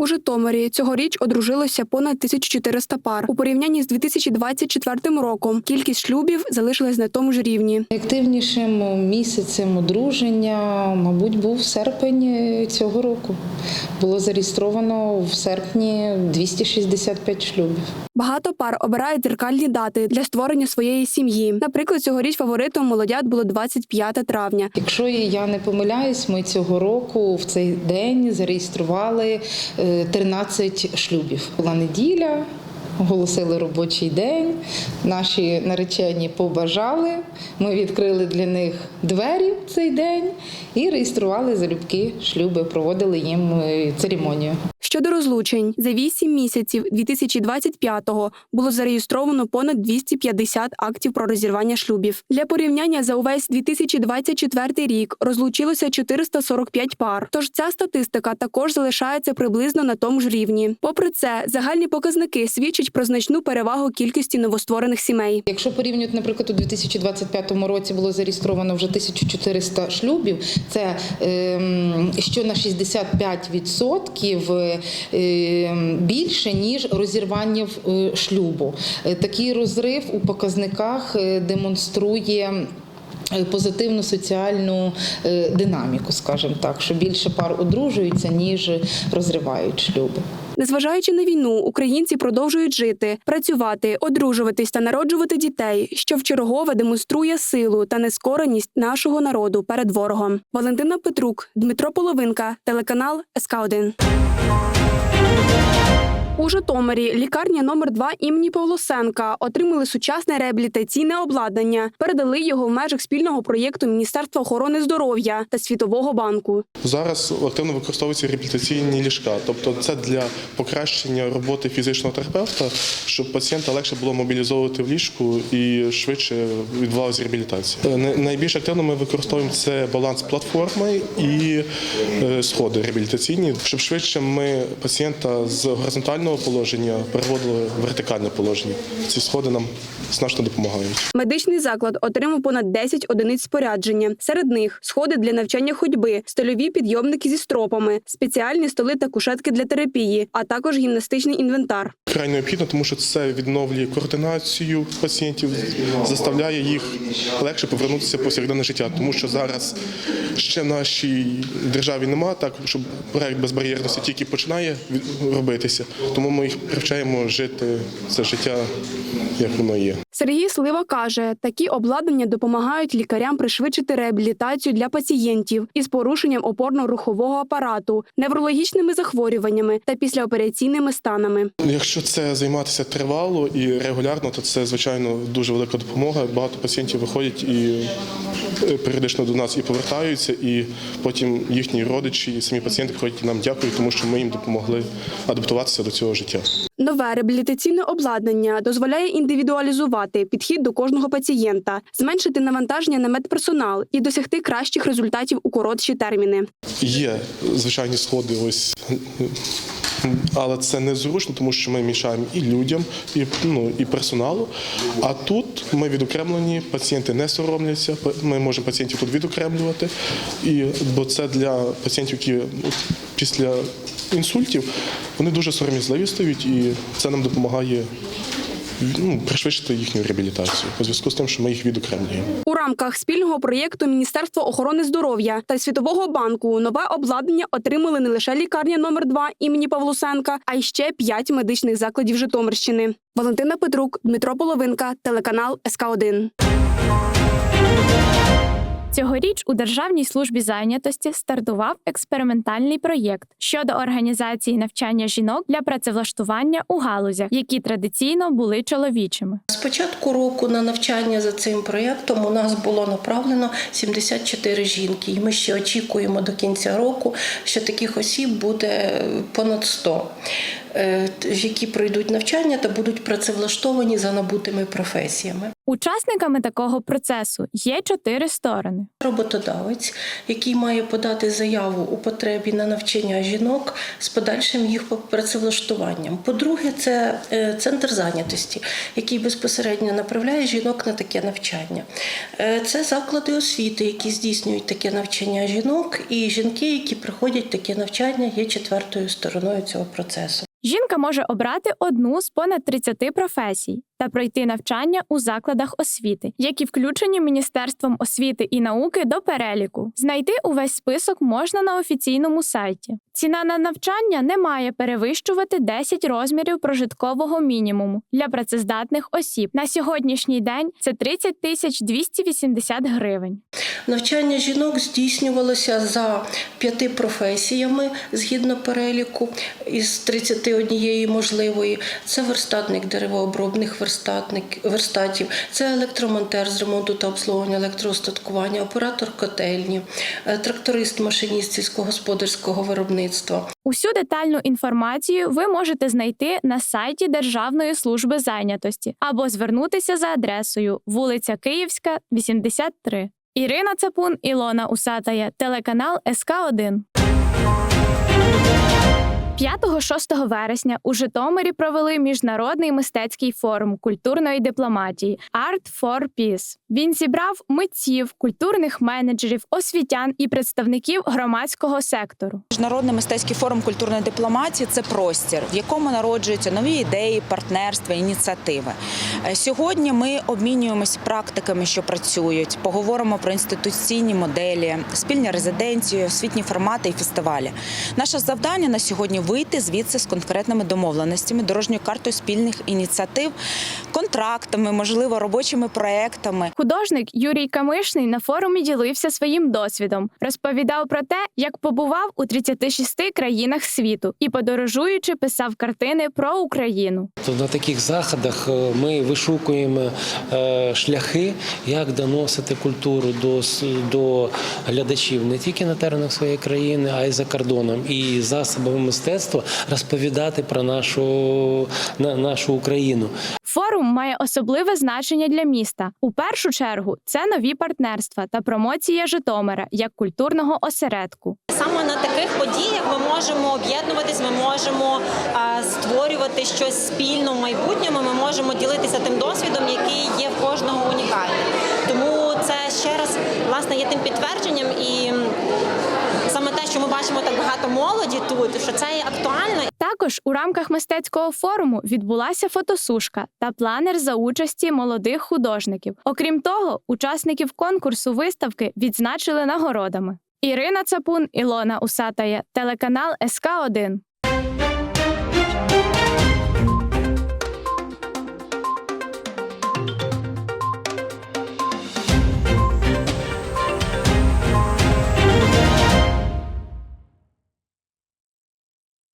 У Житомирі цьогоріч одружилося понад 1400 пар. У порівнянні з 2024 роком кількість шлюбів залишилась на тому ж рівні. Найактивнішим місяцем одруження, мабуть, був серпень цього року. Було зареєстровано в серпні 265 шлюбів. Багато пар обирають дзеркальні дати для створення своєї сім'ї. Наприклад, цьогоріч фаворитом молодят було 25 травня. Якщо я не помиляюсь, ми цього року в цей день зареєстрували е, 13 шлюбів. Була неділя. Оголосили робочий день. Наші наречені побажали. Ми відкрили для них двері в цей день і реєстрували залюбки шлюби, проводили їм е, церемонію. Щодо розлучень, за 8 місяців 2025-го було зареєстровано понад 250 актів про розірвання шлюбів. Для порівняння за увесь 2024 рік розлучилося 445 пар. Тож ця статистика також залишається приблизно на тому ж рівні. Попри це, загальні показники свідчать про значну перевагу кількості новостворених сімей. Якщо порівнювати, наприклад, у 2025 році було зареєстровано вже 1400 шлюбів, це ем, що на 65% ем, більше ніж розірвання е, шлюбу. Е, Такий розрив у показниках е, демонструє. е, Позитивну соціальну е, динаміку, скажімо так, що більше пар одружуються, ніж розривають шлюби. Незважаючи на війну, українці продовжують жити, працювати, одружуватись та народжувати дітей, що вчергове демонструє силу та нескореність нашого народу перед ворогом. Валентина Петрук, Дмитро Половинка, телеканал СК 1 у Житомирі лікарня номер 2 імені Павлосенка отримали сучасне реабілітаційне обладнання, передали його в межах спільного проєкту Міністерства охорони здоров'я та Світового банку. Зараз активно використовуються реабілітаційні ліжка, тобто це для покращення роботи фізичного терапевта, щоб пацієнта легше було мобілізовувати в ліжку і швидше відбувалася реабілітація. Е, Найбільш активно ми використовуємо це баланс платформи і е, сходи реабілітаційні, щоб швидше ми пацієнта з горизонтального положення переводили в вертикальне положення. Ці сходи нам значно допомагають. Медичний заклад отримав понад 10 одиниць спорядження. Серед них сходи для навчання ходьби, стольові підйомники зі стропами, спеціальні столи та кушетки для терапії, а також гімнастичний інвентар. Край необхідно, тому що це відновлює координацію пацієнтів, заставляє їх легше повернутися повсякденне життя, тому що зараз ще нашій державі нема так, щоб проект безбар'єрності тільки починає робитися. Тому ми їх привчаємо жити це життя, як воно є. Сергій Слива каже, такі обладнання допомагають лікарям пришвидшити реабілітацію для пацієнтів із порушенням опорно-рухового апарату, неврологічними захворюваннями та післяопераційними станами. Якщо це займатися тривало і регулярно, то це звичайно дуже велика допомога. Багато пацієнтів виходять і е, періодично до нас і повертаються, і потім їхні родичі, і самі пацієнти ходять і нам дякують, тому що ми їм допомогли адаптуватися до цього життя. Нове реабілітаційне обладнання дозволяє індивідуалізувати підхід до кожного пацієнта, зменшити навантаження на медперсонал і досягти кращих результатів у коротші терміни. Є звичайні сходи, ось. Але це незручно, тому що ми мішаємо і людям, і ну і персоналу. А тут ми відокремлені, пацієнти не соромляться. Ми можемо пацієнтів тут відокремлювати, і бо це для пацієнтів, які після інсультів вони дуже сором'язливі стають, і це нам допомагає ну, пришвидшити їхню реабілітацію у зв'язку з тим, що ми їх відокремлюємо. У рамках спільного проєкту Міністерства охорони здоров'я та Світового банку нове обладнання отримали не лише лікарня номер 2 імені Павлусенка, а й ще п'ять медичних закладів Житомирщини. Валентина Петрук, Дмитро Половинка, телеканал СК 1 Цьогоріч у Державній службі зайнятості стартував експериментальний проєкт щодо організації навчання жінок для працевлаштування у галузях, які традиційно були чоловічими. З початку року на навчання за цим проєктом у нас було направлено 74 жінки, і ми ще очікуємо до кінця року, що таких осіб буде понад 100. Е, які пройдуть навчання та будуть працевлаштовані за набутими професіями. Учасниками такого процесу є чотири сторони. Роботодавець, який має подати заяву у потребі на навчання жінок з подальшим їх працевлаштуванням. По-друге, це е, центр зайнятості, який безпосередньо направляє жінок на таке навчання. Е, Це заклади освіти, які здійснюють таке навчання жінок, і жінки, які проходять таке навчання, є четвертою стороною цього процесу. Жінка може обрати одну з понад 30 професій та пройти навчання у закладах освіти, які включені Міністерством освіти і науки до переліку. Знайти увесь список можна на офіційному сайті. Ціна на навчання не має перевищувати 10 розмірів прожиткового мінімуму для працездатних осіб. На сьогоднішній день це 30 тисяч 280 гривень. Навчання жінок здійснювалося за п'яти професіями згідно переліку із 31 можливої. Це верстатник деревообробних верстатник, верстатів, це електромонтер з ремонту та обслуговування електроостаткування, оператор котельні, е, тракторист, машиніст сільськогосподарського виробництва. Усю детальну інформацію ви можете знайти на сайті Державної служби зайнятості або звернутися за адресою вулиця Київська, 83. Ірина Цапун, Ілона Усатая, телеканал СК 1 5-6 вересня у Житомирі провели міжнародний мистецький форум культурної дипломатії Art for Peace. Він зібрав митців, культурних менеджерів, освітян і представників громадського сектору. Міжнародний мистецький форум культурної дипломатії це простір, в якому народжуються нові ідеї, партнерства, ініціативи. Е, Сьогодні ми обмінюємось практиками, що працюють, поговоримо про інституційні моделі, спільні резиденції, освітні формати і фестивалі. Наше завдання на сьогодні вийти звідси з конкретними домовленостями, дорожньою картою спільних ініціатив, контрактами, можливо, робочими проектами. Художник Юрій Камишний на форумі ділився своїм досвідом, розповідав про те, як побував у 36 країнах світу і, подорожуючи, писав картини про Україну. То на таких заходах е, ми вишукуємо е, шляхи, як доносити культуру до, с- до глядачів не тільки на теренах своєї країни, а й за кордоном. І засобами мистецтва розповідати про нашу, на, нашу Україну. Форум має особливе значення для міста. У першу чергу це нові партнерства та промоція Житомира як культурного осередку. Саме на таких подіях ми можемо об'єднуватись, ми можемо а, створювати щось спільно в майбутньому. Ми можемо ділитися тим досвідом, який є в кожного унікальним. Тому це ще раз власне є тим підтвердженням і саме те, що ми бачимо так багато молоді тут, що це є актуально також у рамках мистецького форуму відбулася фотосушка та планер за участі молодих художників. Окрім того, учасників конкурсу виставки відзначили нагородами. Ірина Цапун, Ілона Усатає, телеканал СК 1